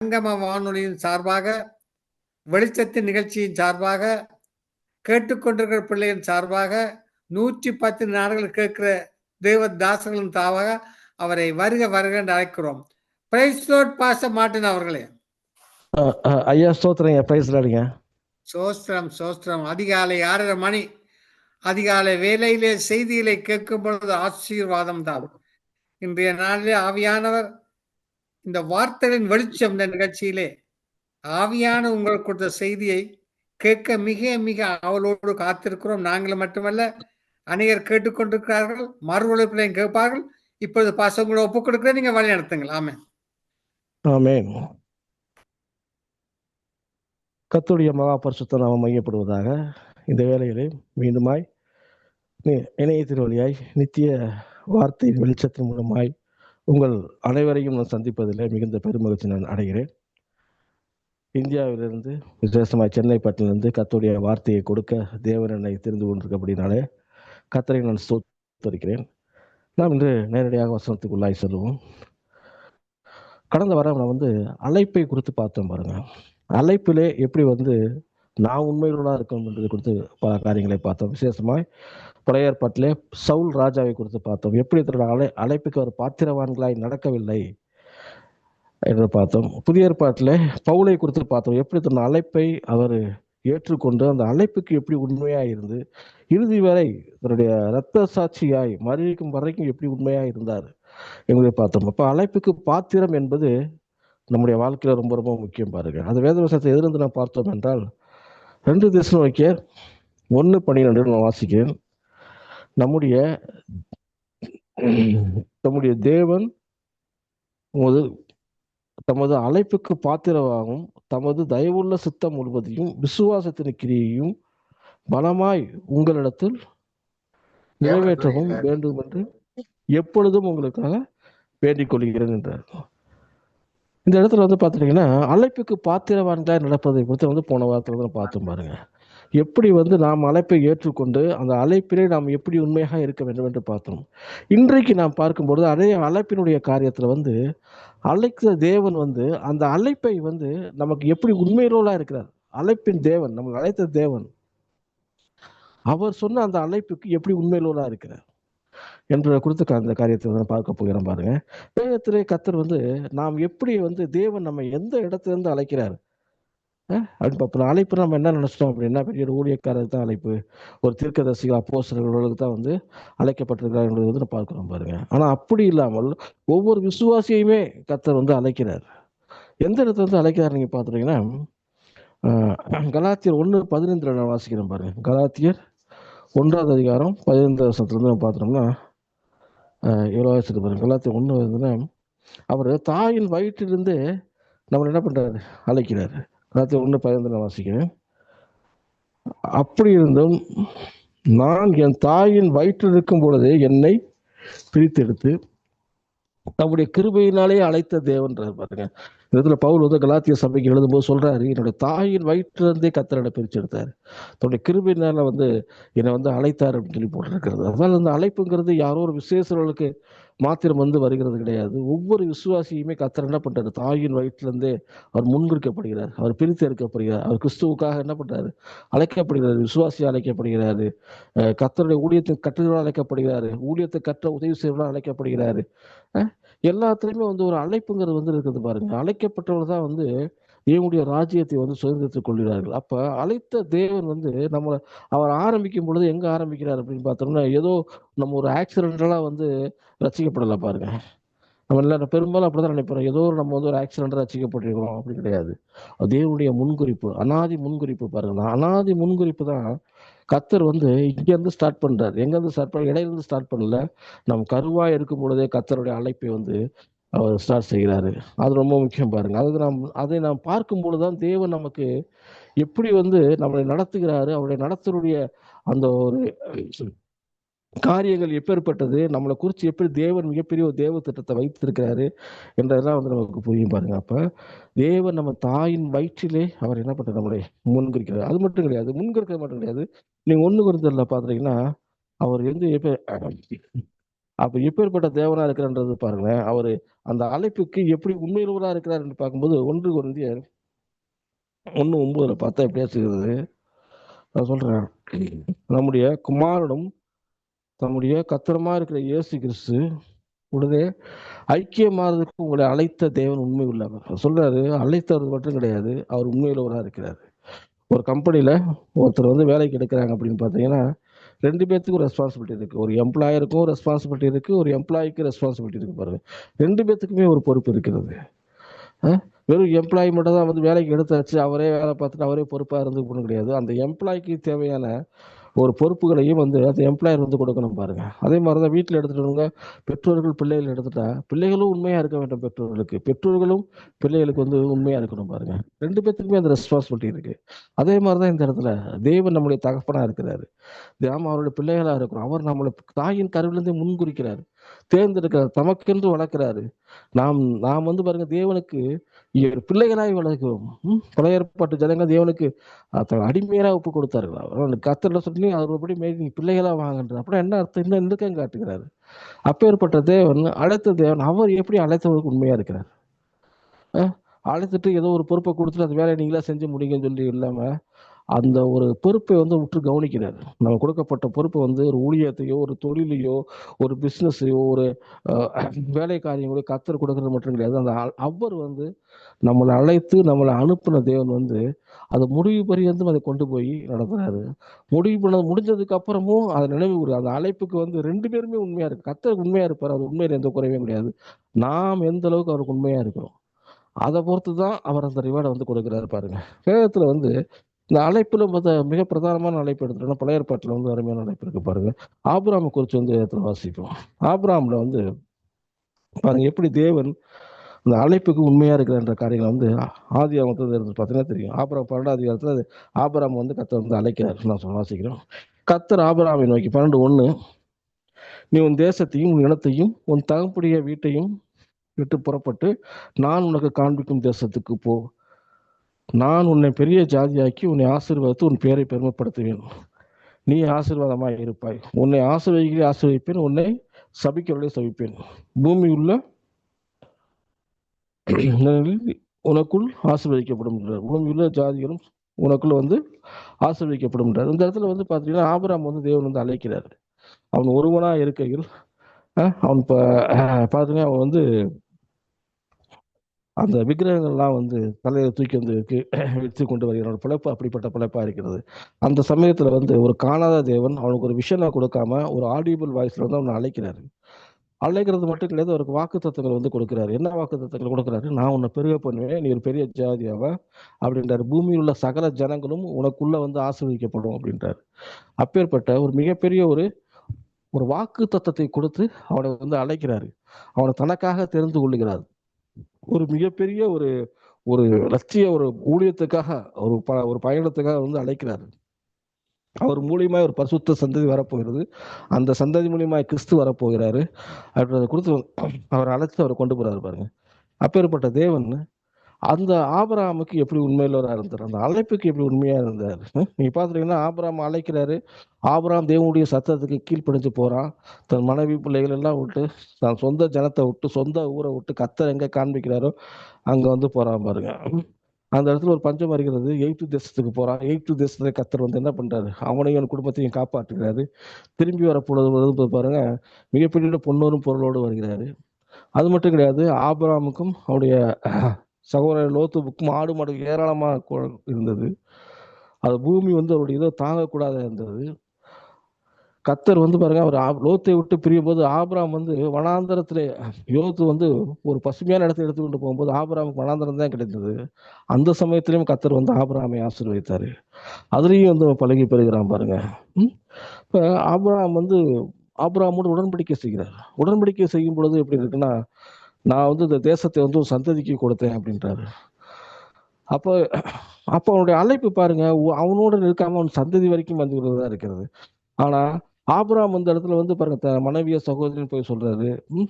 சங்கம வானொலியின் சார்பாக வெளிச்சத்தின் நிகழ்ச்சியின் சார்பாக கேட்டுக்கொண்டிருக்கிற பிள்ளையின் சார்பாக நூற்றி பத்து நாடுகள் கேட்கிற தேவ தாசர்களின் சார்பாக அவரை வருக வருக என்று அழைக்கிறோம். பிரைஸ் லோட் பாச மாட்டின் அவர்களே. ஐயா ஸ்தோத்திரங்க பிரைஸ் லாடுங்க சோஸ்திரம் சோஸ்திரம் அதிகாலை ஆறரை மணி. அதிகாலை வேலையிலே செய்திகளை கேட்கும் பொழுது ஆசீர்வாதம் தான் இன்றைய நாளிலே ஆவியானவர் இந்த வார்த்தைகளின் வெளிச்சம் இந்த நிகழ்ச்சியிலே. ஆவியான உங்களுக்கு கொடுத்த செய்தியை கேட்க மிக மிக அவளோடு காத்திருக்கிறோம். நாங்கள் மட்டுமல்ல அநேகர் கேட்டுக்கொண்டிருக்கிறார்கள் மறு உழைப்பிலையும் கேட்பார்கள். இப்பொழுது பாசங்களை ஒப்புக் கொடுக்கிறேன் நீங்க வழி நடத்துங்கள். ஆமே ஆமென். கத்துடைய மகா பரிசுத்த நாமம் மையப்படுவதாக இந்த வேலையிலே மீண்டுமாய் இணையத்தின் வழியாய் நித்திய வார்த்தையின் வெளிச்சத்தின் மூலமாய் உங்கள் அனைவரையும் நான் சந்திப்பதில் மிகுந்த பெருமகிழ்ச்சி நான் அடைகிறேன். இந்தியாவிலிருந்து விசேஷமாக சென்னை பட்டிலிருந்து கத்தோடைய வார்த்தையை கொடுக்க தேவன் என்னை தெரிந்து அப்படின்னாலே கத்தரை நான் சோத்தரிக்கிறேன் நாம் இன்று நேரடியாக வசனத்துக்குள்ளாய் செல்வோம். கடந்த வாரம் நான் வந்து அழைப்பை குறித்து பார்த்தோம் பாருங்க. அழைப்பிலே எப்படி வந்து நான் உண்மையுள்ளதாக இருக்கணும் என்று கொடுத்து பல காரியங்களை பார்த்தோம். விசேஷமாய் பழைய ஏற்பாட்டிலே சவுல் ராஜாவை குறித்து பார்த்தோம். எப்படி தன்னுடைய அழை அழைப்புக்கு அவர் பாத்திரவான்களாய் நடக்கவில்லை என்று பார்த்தோம். புதிய ஏற்பாட்டிலே பவுலை குறித்து பார்த்தோம். எப்படி தன் அழைப்பை அவர் ஏற்றுக்கொண்டு அந்த அழைப்புக்கு எப்படி உண்மையாக இருந்து இறுதி வரை தன்னுடைய இரத்த சாட்சியாய் மறிக்கும் வரைக்கும் எப்படி உண்மையாக இருந்தார் என்பதை பார்த்தோம். அப்போ அழைப்புக்கு பாத்திரம் என்பது நம்முடைய வாழ்க்கையில் ரொம்ப ரொம்ப முக்கியம் பாருங்கள் அந்த வேதவசத்தை எதிர்ந்து நான் பார்த்தோம் என்றால் ரெண்டு திசை நோக்கிய ஒன்று பன்னிரெண்டு நான் வாசிக்கிறேன். நம்முடைய நம்முடைய தேவன் உமது தமது அழைப்புக்கு பாத்திரமாகவும் தமது தயவுள்ள சித்தம் முழுவதையும் விசுவாசத்தின் கிரியையும் பலமாய் உங்களிடத்தில் நிறைவேற்றவும் வேண்டும் என்று எப்பொழுதும் உங்களுக்காக வேண்டிக் கொள்கிறேன் என்றார். இந்த இடத்துல வந்து பார்த்துட்டீங்கன்னா அழைப்புக்கு பாத்திரவான்களாக நடப்பதை குறித்து வந்து போன வாரத்தில் வந்து பார்த்தோம் பாருங்க. எப்படி வந்து நாம் அழைப்பை ஏற்றுக்கொண்டு அந்த அழைப்பிலே நாம் எப்படி உண்மையாக இருக்க வேண்டும் என்று பார்த்தோம். இன்றைக்கு நாம் பார்க்கும்பொழுது அதே அழைப்பினுடைய காரியத்தில் வந்து அழைக்கிற தேவன் வந்து அந்த அழைப்பை வந்து நமக்கு எப்படி உண்மையிலோலாக இருக்கிறார். அழைப்பின் தேவன் நம்ம அழைத்த தேவன். அவர் சொன்ன அந்த அழைப்புக்கு எப்படி உண்மையிலோலாக இருக்கிறார். என்ற குறித்து அந்த காரியத்தை வந்து பார்க்க போகிறோம் பாருங்க. வேதத்திலே கத்தர் வந்து நாம் எப்படி வந்து தேவன் நம்ம எந்த இடத்துல இருந்து அழைக்கிறார் அப்படின்னு பார்ப்போம். அழைப்பு நம்ம என்ன நினைச்சிட்டோம் அப்படின்னா பெரிய ஒரு ஊழியக்காரருக்கு தான் அழைப்பு ஒரு தீர்க்கதரிசிகள் அப்போசர்களுக்கு தான் வந்து அழைக்கப்பட்டிருக்கிறார் என்பது வந்து நம்ம பார்க்குறோம் பாருங்க. ஆனால் அப்படி இல்லாமல் ஒவ்வொரு விசுவாசியுமே கத்தர் வந்து அழைக்கிறார். எந்த இடத்துல வந்து அழைக்கிறார் நீங்கள் பார்த்துட்டீங்கன்னா கலாத்தியர் ஒன்று பதினைந்துல நான் வாசிக்கிறேன் பாருங்க. கலாத்தியர் ஒன்றாவது அதிகாரம் பதினைந்து வருஷத்துலேருந்து நம்ம பார்த்தோம்னா எவ்வளோ வயசுக்கு பாருங்க எல்லாத்தையும் ஒன்று வந்துன்னா அவர் தாயின் வயிற்றிலிருந்து நம்மளை என்ன பண்ணுறாரு அழைக்கிறார். எல்லாத்தையும் ஒன்று பயந்து நான் வாசிக்கிறேன். அப்படி இருந்தும் நான் என் தாயின் வயிற்றில் இருக்கும் பொழுதே என்னை பிரித்தெடுத்து நம்முடைய கிருபையினாலே அழைத்த தேவன்றார் பாருங்க. இந்த இடத்துல பவுல் வந்து கலாத்திய சபைக்கு எழுதும்போது சொல்றாரு என்னுடைய தாயின் வயிற்றிலிருந்தே கத்தரனை பிரிச்செடுத்தார் தன்னுடைய கிருபையினால வந்து என்னை வந்து அழைத்தார் அப்படின்னு சொல்லி போட்டிருக்கிறது. அதனால அந்த அழைப்புங்கிறது யாரோ ஒரு விசேஷர்களுக்கு மாத்திரம் வந்து வருகிறது கிடையாது. ஒவ்வொரு விசுவாசியுமே கத்தர் என்ன பண்றாரு? தாயின் வயிற்றிலிருந்தே அவர் முன்னிறுக்கப்படுகிறார் அவர் பிரித்து எடுக்கப்படுகிறார் அவர் கிறிஸ்துவுக்காக என்ன பண்றாரு? அழைக்கப்படுகிறார். விசுவாசி அழைக்கப்படுகிறாரு. கத்தருடைய ஊழியத்தை ஊழியத்தின் கட்டுகளால் அழைக்கப்படுகிறாரு. ஊழியத்தை கற்ற உதவி செய்வதால் அழைக்கப்படுகிறாரு. எல்லாத்துலேயுமே வந்து ஒரு அழைப்புங்கிறது வந்து இருக்குது பாருங்க. அழைக்கப்பட்டவர்கள் தான் வந்து தேவனுடைய ராஜ்யத்தை வந்து சுதந்திரத்துக் கொள்கிறார்கள். அப்ப அழைத்த தேவன் வந்து நம்ம அவர் ஆரம்பிக்கும் பொழுது எங்க ஆரம்பிக்கிறார் அப்படின்னு பார்த்தோம்னா ஏதோ நம்ம ஒரு ஆக்சிடென்டலா வந்து ரசிக்கப்படலை பாருங்க. நம்ம எல்லாரும் பெரும்பாலும் அப்படிதான் நினைப்போம். ஏதோ ஒரு நம்ம வந்து ஒரு ஆக்சிடென்ட் ரசிக்கப்பட்டிருக்கிறோம். அப்படி கிடையாது. தேவனுடைய முன்குறிப்பு அனாதி முன்குறிப்பு பாருங்க. அனாதி முன்குறிப்பு தான் கத்தர் வந்து இங்கேருந்து ஸ்டார்ட் பண்ணுறார் எங்கேருந்து ஸ்டார்ட் பண்ண இடையிலேருந்து ஸ்டார்ட் பண்ணல. நம்ம கருவாக இருக்கும் பொழுதே கத்தருடைய அழைப்பை வந்து அவர் ஸ்டார்ட் செய்கிறாரு. அது ரொம்ப முக்கியம் பாருங்க. அது நாம் அதை நாம் பார்க்கும் பொழுதுதான் தேவன் நமக்கு எப்படி வந்து நம்மளை நடத்துகிறாரு. அவருடைய நடத்தருடைய அந்த ஒரு காரியங்கள் எப்பேற்பட்டது நம்மளை குறித்து எப்படி தேவன் மிகப்பெரிய ஒரு தேவ திட்டத்தை வைத்திருக்கிறாரு என்றதெல்லாம் வந்து நமக்கு புரியும் பாருங்க. அப்போ தேவன் நம்ம தாயின் வயிற்றிலே அவர் என்ன பண்றாரு? நம்மளை முன்குறிக்கிறார் அது மட்டும் கிடையாது. முன்குறிக்கிறது மட்டும் கிடையாது. நீங்கள் ஒன்று குறித்தல பார்த்துட்டீங்கன்னா அவர் வந்து எப்போ அப்போ எப்பேற்பட்ட தேவனாக இருக்கிறன்றது பாருங்களேன். அவர் அந்த அழைப்புக்கு எப்படி உண்மையுள்ளவரா இருக்கிறார் என்று பார்க்கும்போது ஒன்று குருந்தியர் ஒன்று ஒன்பதுல பார்த்தா எப்படியா செய்கிறது நான் சொல்கிறேன் நம்முடைய குமாரனும் தம்முடைய கத்திரமா இருக்கிற இயேசு கிறிஸ்து உடனே ஐக்கியமாறதுக்கு உங்களை அழைத்த தேவன் உண்மை உள்ளவர். சொல்றாரு அழைத்தவர் மட்டும் கிடையாது அவர் உண்மையுள்ளவராக இருக்கிறார். ஒரு கம்பெனியில் ஒருத்தர் வந்து வேலைக்கு எடுக்கிறாங்க அப்படின்னு பார்த்தீங்கன்னா ரெண்டு பேர்த்துக்கும் ரெஸ்பான்சிபிலிட்டி இருக்கு. ஒரு எம்ப்ளாயருக்கும் ரெஸ்பான்சிபிலிட்டி இருக்கு ஒரு எம்ப்ளாய்க்கு ரெஸ்பான்சிபிலிட்டி இருக்கு பாருங்க. ரெண்டு பேர்த்துக்குமே ஒரு பொறுப்பு இருக்கிறது. வெறும் எம்ப்ளாயி மட்டும் தான் வந்து வேலைக்கு எடுத்தாச்சு அவரே வேலை பார்த்துட்டு அவரே பொறுப்பாக இருந்து பண்ண கிடையாது. அந்த எம்ப்ளாய்க்கு தேவையான ஒரு பொறுப்புகளையும் வந்து அந்த எம்ப்ளாயர் வந்து கொடுக்கணும் பாருங்க. அதே மாதிரி தான் வீட்டில் எடுத்துட்டவங்க பெற்றோர்கள் பிள்ளைகள் எடுத்துட்டா பிள்ளைகளும் உண்மையாக இருக்க வேண்டும் பெற்றோர்களுக்கு. பெற்றோர்களும் பிள்ளைகளுக்கு வந்து உண்மையாக இருக்கணும் பாருங்க. ரெண்டு பேத்துக்குமே அந்த ரெஸ்பான்சிபிலிட்டி இருக்கு. அதே மாதிரி தான் இந்த இடத்துல தேவன் நம்முடைய தகப்பனாக இருக்கிறாரு. நாம அவருடைய பிள்ளைகளாக இருக்கிறோம். அவர் நம்மளை தாயின் கருவிலிருந்து முன்குறிக்கிறார். தேர்ந்தெடுக்கிறார். தமக்கென்று வளர்க்கிறாரு. நாம் நாம் வந்து பாருங்க தேவனுக்கு பிள்ளைகளாய் வளர்க்கிறோம். பழைய ஏற்பாட்டு ஜனங்கள் தேவனுக்கு அடிமையராக ஒப்பு கொடுத்தார்கள். அவர் கத்தர்ல சொல்லி அவர்படி மேல் நீ பிள்ளைகளாக வாங்கன்றது அப்புறம் என்ன அர்த்தம்? இந்த நெருக்கம் காட்டுகிறாரு. அப்பேற்பட்ட தேவன் அழைத்த தேவன் அவர் எப்படி அழைத்தவருக்கு உண்மையா இருக்கிறார்? அழைத்துட்டு ஏதோ ஒரு பொறுப்பை கொடுத்துட்டு அந்த வேலையை நீங்களா செஞ்சு முடியுங்கன்னு சொல்லி இல்லாம அந்த ஒரு பொறுப்பை வந்து உற்று கவனிக்கிறார். நம்ம கொடுக்கப்பட்ட பொறுப்பை வந்து ஒரு ஊழியத்தையோ ஒரு தொழிலையோ ஒரு பிஸ்னஸையோ ஒரு வேலை காரியங்களோ கத்தர் கொடுக்கறது மட்டும் கிடையாது. அந்த அவர் வந்து நம்மளை அழைத்து நம்மளை அனுப்பின தேவன் வந்து அது முடிவு பரியந்தும் அதை கொண்டு போய் நடத்துறாரு. முடிவு பண்ண முடிஞ்சதுக்கு அப்புறமும் அதை நினைவு கூறு அந்த அழைப்புக்கு வந்து ரெண்டு பேருமே உண்மையா இருக்கு கத்தர் உண்மையா இருப்பார். அது உண்மையில எந்த குறையும் கிடையாது. நாம் எந்த அளவுக்கு அவருக்கு உண்மையா இருக்கிறோம். அதை பொறுத்து தான் அவர் அந்த ரிவார்டை வந்து கொடுக்குறாரு பாருங்க. வேதத்துல வந்து இந்த அழைப்புல மிக பிரதானமான அழைப்பு எடுத்துட்டோம்னா பழைய ஏற்பாட்டில் வந்து அருமையான அழைப்பு இருக்கு பாருங்க. ஆபராமை குறித்து வந்து இடத்துல வாசிப்போம். ஆபராமில் வந்து பாருங்க எப்படி தேவன் இந்த அழைப்புக்கு உண்மையா இருக்கிறன்ற காரியங்களை வந்து ஆதி அவங்கத்துல இருந்து பார்த்தீங்கன்னா தெரியும். ஆபராம் பன்னெண்டாம் அதிகாரத்துல அது ஆபராம் வந்து கத்தர் வந்து அழைக்கிறார். நான் சொல்ல வாசிக்கிறோம். கத்தர் ஆபராமை நோக்கி பன்னெண்டு ஒன்று நீ உன் தேசத்தையும் உன் இனத்தையும் உன் தகப்புடைய வீட்டையும் விட்டு புறப்பட்டு நான் உனக்கு காண்பிக்கும் தேசத்துக்கு போ. நான் உன்னை பெரிய ஜாதியாக்கி உன்னை ஆசீர்வாதத்து உன் பேரை பெருமைப்படுத்துவேன். நீ ஆசீர்வாதமாய் இருப்பாய். உன்னை ஆசீர்வதிக்கிறே ஆசீர்வதிப்பேன். உன்னை சபிக்கிறவர்களே சபிப்பேன். பூமி உள்ள உனக்குள் ஆசீர்வதிக்கப்படும் பூமி உள்ள ஜாதிகளும் உனக்குள்ள வந்து ஆசீர்வதிக்கப்படும் இந்த இடத்துல வந்து பார்த்தீங்கன்னா ஆபராம் வந்து தேவன் வந்து அழைக்கிறார். அவன் ஒருவனா இருக்கையில் அவன் இப்போ பார்த்தீங்கன்னா அவன் வந்து அந்த விக்கிரகங்கள்லாம் வந்து தலையை தூக்கி வந்து வைக்க- வைத்து கொண்டு வருகிறோட பிழைப்பு அப்படிப்பட்ட பிழைப்பாக இருக்கிறது. அந்த சமயத்தில் வந்து ஒரு காணாத தேவன் அவனுக்கு ஒரு விஷயம் கொடுக்காம ஒரு ஆடியபிள் வாய்ஸில் வந்து அவனை அழைக்கிறாரு. அழைக்கிறது மட்டும் கிடையாது அவருக்கு வாக்கு தத்துவங்கள் வந்து கொடுக்குறாரு. என்ன வாக்கு தத்துவங்கள் கொடுக்குறாரு? நான் உன்னை பெருக பண்ணுவேன் நீ ஒரு பெரிய ஜாதியாவ அப்படின்றாரு. பூமியில் உள்ள சகல ஜனங்களும் உனக்குள்ள வந்து ஆசீர்வதிக்கப்படும் அப்படின்றாரு. அப்பேற்பட்ட ஒரு மிகப்பெரிய ஒரு ஒரு வாக்கு தத்துவத்தை கொடுத்து அவனை வந்து அழைக்கிறாரு. அவனை தனக்காக தெரிந்து கொள்ளுகிறார். ஒரு மிகப்பெரிய ஒரு ஒரு லட்சிய ஒரு ஊழியத்துக்காக ஒரு ப ஒரு பயணத்துக்காக வந்து அழைக்கிறாரு. அவர் மூலியமாக ஒரு பரிசுத்த சந்ததி வரப்போகிறது. அந்த சந்ததி மூலியமாக கிறிஸ்து வரப்போகிறாரு. அப்படின்றத கொடுத்து அவர் அழைத்து அவரை கொண்டு போகிறாரு பாருங்க. அப்பேற்பட்ட தேவன் அந்த ஆபராமுக்கு எப்படி உண்மையிலவராக இருந்தார் அந்த அழைப்புக்கு எப்படி உண்மையாக இருந்தார்? நீங்கள் பார்த்துட்டீங்கன்னா ஆபராம் அழைக்கிறாரு. ஆபராம் தேவனுடைய சத்தத்துக்கு கீழ்ப்படிஞ்சு போகிறான் தன் மனைவி பிள்ளைகள் எல்லாம் விட்டு தன் சொந்த ஜனத்தை விட்டு சொந்த ஊரை விட்டு கத்தர் எங்கே காண்பிக்கிறாரோ அங்கே வந்து போகிறான் பாருங்க. அந்த இடத்துல ஒரு பஞ்சம் வருகிறது. எயித்து தேசத்துக்கு போகிறான் எயித்து தேசத்துல கத்தர் வந்து என்ன பண்ணுறாரு அவனையும் அவன் குடும்பத்தையும் காப்பாற்றுகிறாரு. திரும்பி வரப்போது பாருங்கள் பாருங்க மிகப்பெரிய பொன்னோரும் பொருளோடு வருகிறாரு. அது மட்டும் கிடையாது ஆபராமுக்கும் அவருடைய சகோதரர் லோத்துவுக்கும் ஆடு மாடு ஏராளமாக இருந்தது. அது பூமி வந்து அவருடைய இதை தாங்கக்கூடாத இருந்தது கத்தர் வந்து பாருங்க அவர் ஆப்- லோத்தை விட்டு பிரியும் போது ஆபராம் வந்து வனாந்தரத்திலே யோத்து வந்து ஒரு பசுமையான இடத்தை எடுத்துக்கொண்டு போகும்போது ஆபராமுக்கு வனாந்தரம் தான் கிடைத்தது. அந்த சமயத்திலையும் கத்தர் வந்து ஆபராமை ஆசீர்வதித்தாரு. அதுலேயும் வந்து பழகி பெறுகிறான் பாருங்க. இப்போ இப்ப வந்து ஆபராமோடு உடன்படிக்கை செய்கிறார். உடன்படிக்கை செய்யும் பொழுது எப்படி இருக்குன்னா நான் வந்து இந்த தேசத்தை வந்து ஒரு சந்ததிக்கு கொடுத்தேன் அப்படின்றாரு. அப்போ அப்போ அவனுடைய அழைப்பு பாருங்க உ- அவனோட நிற்காம அவன் சந்ததி வரைக்கும் வந்துகிறதா இருக்கிறது. ஆனா ஆபராம் அந்த இடத்துல வந்து பாருங்க த மனைவிய சகோதரின்னு போய் சொல்றாரு. ம்?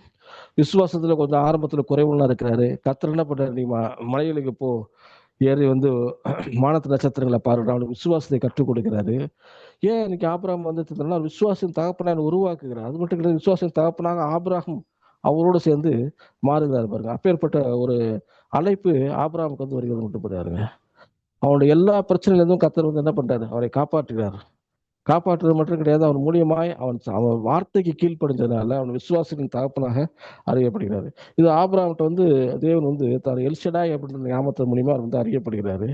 விசுவாசத்துல கொஞ்சம் ஆரம்பத்துல குறைவுலாம் இருக்கிறாரு. கத்தர் என்ன பண்றாரு நீ மலைகளுக்கு போ. ஏறி வந்து வானத்து நட்சத்திரங்களை பாருங்க அவனுக்கு விசுவாசத்தை கற்றுக் கொடுக்கிறாரு. ஏன் இன்னைக்கு ஆபராம் வந்து விசுவாசம் விசுவாசின் தகப்பனாக உருவாக்குகிறார். அது மட்டும் கிடையாது விசுவாசம் தகப்பனாக ஆபராகம் அவரோடு சேர்ந்து மாறுகிறார் பாருங்க. அப்பேற்பட்ட ஒரு அழைப்பு ஆபராமுக்கு வந்து வருகிறது மட்டும் பாருங்க அவனுடைய எல்லா பிரச்சனையிலிருந்தும் கத்தர் வந்து என்ன பண்றாரு? அவரை காப்பாற்றுகிறார். காப்பாற்றுறது மட்டும் கிடையாது. அவன் மூலியமாய் அவன் அவன் வார்த்தைக்கு கீழ்ப்படிஞ்சதுனால அவன் விசுவாசத்தின் தகப்பனாக அறியப்படுகிறாரு. இது ஆபிரகாம்கிட்ட வந்து தேவன் வந்து தான் எல்ஷடாய் அப்படின்ற ஞாபகத்தின் மூலியமா அவர் வந்து அறியப்படுகிறாரு.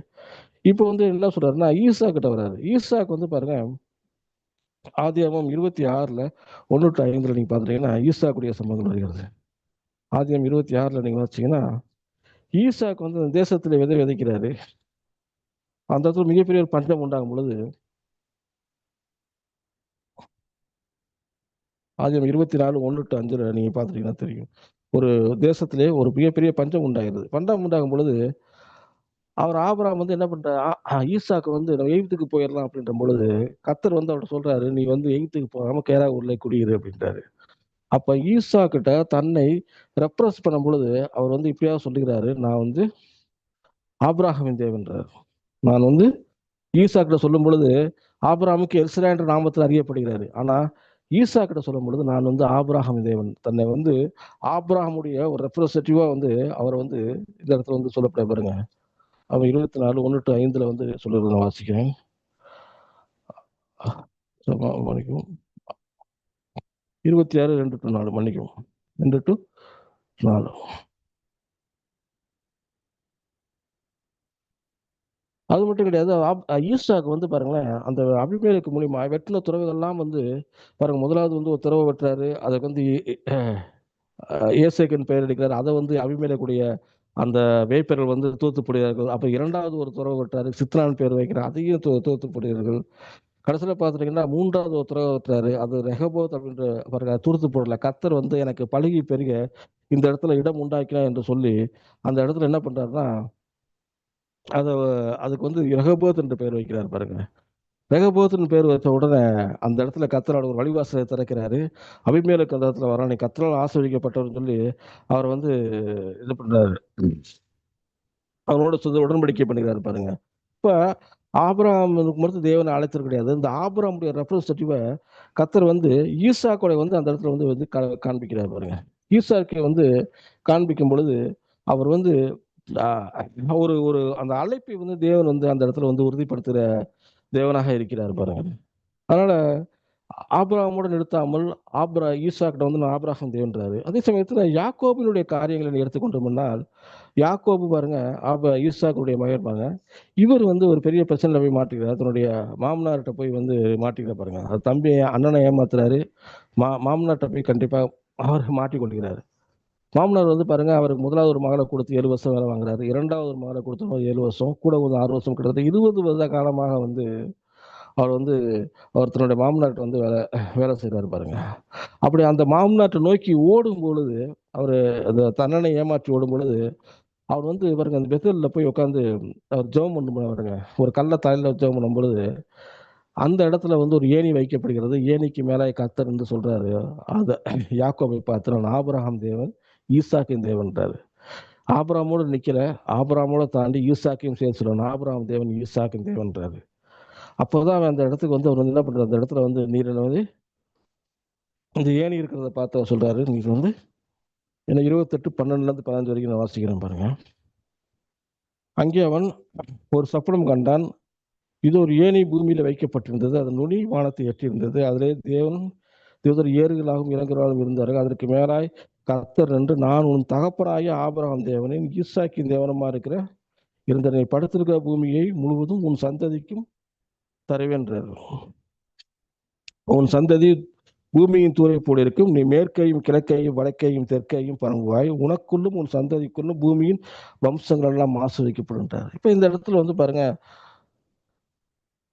இப்போ வந்து என்ன சொல்றாருன்னா ஈசா கிட்ட வர்றாரு. ஈசாக்கு வந்து பாருங்க ஆதியாமம் இருபத்தி ஆறுல ஒன்று டு ஐந்துல நீங்க பாத்துட்டீங்கன்னா ஈசாக்குடைய சம்பவங்கள் வருகிறது. ஆதியம் இருபத்தி ஆறுல நீங்க வச்சீங்கன்னா ஈசாக்கு வந்து அந்த தேசத்துல விதை விதைக்கிறாரு. அந்த இடத்துல மிகப்பெரிய ஒரு பஞ்சம் உண்டாகும் பொழுது ஆதியம் இருபத்தி நாலு ஒன்று டு அஞ்சுல நீங்க பாத்துட்டீங்கன்னா தெரியும். ஒரு தேசத்திலே ஒரு மிகப்பெரிய பஞ்சம் உண்டாகிறது. பஞ்சம் உண்டாகும் பொழுது அவர் ஆபராம் வந்து என்ன பண்ற ஈசாக்கு வந்து நம்ம எகிப்துக்கு போயிடலாம் அப்படின்ற பொழுது கத்தர் வந்து அவர்கிட்ட சொல்றாரு நீ வந்து எகிப்துக்கு போகாம கேரா ஊர்ல குடியிரு அப்படின்றாரு. அப்ப ஈசா கிட்ட தன்னை ரெப்ரஸ் பண்ணும் பொழுது அவர் வந்து இப்படியா சொல்லுகிறாரு நான் வந்து ஆப்ராஹமின் தேவன்றார். நான் வந்து ஈசா கிட்ட சொல்லும் பொழுது ஆபிராமுக்கு எல்சரா என்ற நாமத்தில் அறியப்படுகிறாரு. ஆனா ஈசா கிட்ட சொல்லும் பொழுது நான் வந்து ஆப்ராஹம் தேவன். தன்னை வந்து ஆப்ராஹமுடைய ஒரு ரெப்ரஸன்டேட்டிவா வந்து அவரை வந்து இந்த இடத்துல வந்து சொல்லப்பட பாருங்க. அவன் இருபத்தி நாலு ஒன்று டு ஐந்துல வந்து சொல்லுறது நான் வாசிக்கிறேன். மன்னிக்கும் இருபத்தி ஆறு ரெண்டு டு நாலு மன்னிக்கும் ரெண்டு டு நாலு. அது மட்டும் கிடையாது ஈஸ்டாக்கு வந்து பாருங்களேன் அந்த அபிமேலுக்கு மூலியமா வெட்டின துறவுகள்லாம் வந்து பாருங்க முதலாவது வந்து ஒரு துறவை வெட்டுறாரு அதுக்கு வந்து ஏசேக்கன் பெயர் எடுக்கிறார் அதை வந்து அபிமேலக்கூடிய அந்த வேப்பர்கள் வந்து தூத்துப்படுகிறார்கள் அப்போ இரண்டாவது ஒரு துறவு வெட்டுறாரு சித்ரான் பேர் வைக்கிறார். அதையும் தூ தூத்துப்படுகிறார்கள் கடைசியில் பார்த்துட்டீங்கன்னா மூன்றாவது ஒரு துறவு வெட்டுறாரு அது ரெகபோத் அப்படின்ற பாருங்க தூர்த்து போடல கத்தர் வந்து எனக்கு பழகி பெருக இந்த இடத்துல இடம் உண்டாக்கினா என்று சொல்லி அந்த இடத்துல என்ன பண்ணுறாருன்னா அதை அதுக்கு வந்து ரெஹபோத் என்று பெயர் வைக்கிறார் பாருங்க. ரெகபோத்னு பேர் வச்ச உடனே அந்த இடத்துல கத்தரோட ஒரு வழிவாசலை திறக்கிறாரு. அபிமேலுக்கு அந்த இடத்துல வரான் நீ கத்தரால் ஆசிரியப்பட்டவர்னு சொல்லி அவர் வந்து இது பண்றாரு. அவரோட சொந்த உடன்படிக்கை பண்ணிக்கிறாரு பாருங்க. இப்போ ஆபராம் மட்டும் தேவனை அழைத்தது கிடையாது. இந்த ஆபராமுடைய ரெப்ரஸன்டேட்டிவை கத்தர் வந்து ஈசாக்கோட வந்து அந்த இடத்துல வந்து வந்து காண்பிக்கிறார் பாருங்க. ஈசாக்கை வந்து காண்பிக்கும் பொழுது அவர் வந்து ஒரு ஒரு அந்த அழைப்பை வந்து தேவன் வந்து அந்த இடத்துல வந்து உறுதிப்படுத்துகிற தேவனாக இருக்கிறார் பாருங்க. அதனால ஆபிரகாமோடு நிறுத்தாமல் ஆப்ரா ஈசாக்கிட்ட வந்து நான் ஆப்ராஹம் தேவன்றாரு. அதே சமயத்தில் யாக்கோபினுடைய காரியங்களை நீ எடுத்துக்கொண்டோம்னால் யாக்கோபு பாருங்க ஆப ஈசாக்குடைய மகன் பாருங்க இவர் வந்து ஒரு பெரிய பிரச்சனையில் போய் மாட்டிக்கிறார். தன்னுடைய மாமனார்கிட்ட போய் வந்து மாட்டிக்கிற பாருங்க. அது தம்பி அண்ணனை ஏமாத்துறாரு. மா மாமனார்கிட்ட போய் கண்டிப்பாக அவர் மாட்டிக்கொள்கிறாரு மாமனார் வந்து பாருங்க அவருக்கு முதலாவது ஒரு மகளை கொடுத்து ஏழு வருஷம் வேலை வாங்குறாரு. இரண்டாவது ஒரு மகளை கொடுத்து ஏழு வருஷம் கூட ஒரு ஆறு வருஷம் கிட்டத்தட்ட இருபது வருட காலமாக வந்து அவர் வந்து அவர் தன்னுடைய மாமனார்கிட்ட வந்து வேலை வேலை செய்கிறாரு பாருங்க. அப்படி அந்த மாமனார்கிட்ட நோக்கி ஓடும் பொழுது அவர் அந்த தன்னனை ஏமாற்றி ஓடும் பொழுது அவர் வந்து பாருங்க அந்த பெத்தலில் போய் உட்காந்து அவர் ஜெபம் பண்ண பாருங்க ஒரு கல்ல தலையில் ஜெபம் பண்ணும் பொழுது அந்த இடத்துல வந்து ஒரு ஏணி வைக்கப்படுகிறது. ஏணிக்கு மேலே கத்தர் என்று சொல்றாரு அதை யாக்கோபை பார்த்து நான் ஆபிரகாம் தேவன் ஈசாக்கின் தேவன்றாரு ஆபராமோடு நிற்கிற ஆபராமோட தாண்டி யூசாக்கையும் சேர்த்து சொல்லணும். ஆபராம் தேவன் ஈசாக்கின் தேவன்றாரு அப்போதான் அவன் அந்த இடத்துக்கு வந்து அவர் வந்து என்ன பண்றாரு? அந்த இடத்துல வந்து நீரில் வந்து இந்த ஏணி இருக்கிறத பார்த்து அவர் சொல்றாரு. நீங்கள் வந்து என்ன இருபத்தெட்டு பன்னெண்டுலேருந்து பதினஞ்சு வரைக்கும் நான் வாசிக்கிறேன் பாருங்க. அங்கே அவன் ஒரு சப்பனம் கண்டான். இது ஒரு ஏணி பூமியில் வைக்கப்பட்டிருந்தது. அதன் நுனி வானத்தை எட்டியிருந்தது. அதிலே தேவன் தேவதர் ஏறுகளாகவும் இறங்குகளாகவும் இருந்தார்கள். அதற்கு மேலாய் கர்த்தர் என்று நான் உன் தகப்பனாய ஆபரகம் தேவனின் ஈசாக்கின் தேவனமா இருக்கிற இருந்த நீ படுத்திருக்கிற பூமியை முழுவதும் உன் சந்ததிக்கும் தருவேன்றார். உன் சந்ததி பூமியின் தூரை போல இருக்கும். நீ மேற்கையும் கிழக்கையும் வடக்கையும் தெற்கையும் பரங்குவாய் உனக்குள்ளும் உன் சந்ததிக்குள்ளும் பூமியின் வம்சங்கள் எல்லாம் ஆஸ்வதிக்கப்படுன்றார் இப்ப இந்த இடத்துல வந்து பாருங்க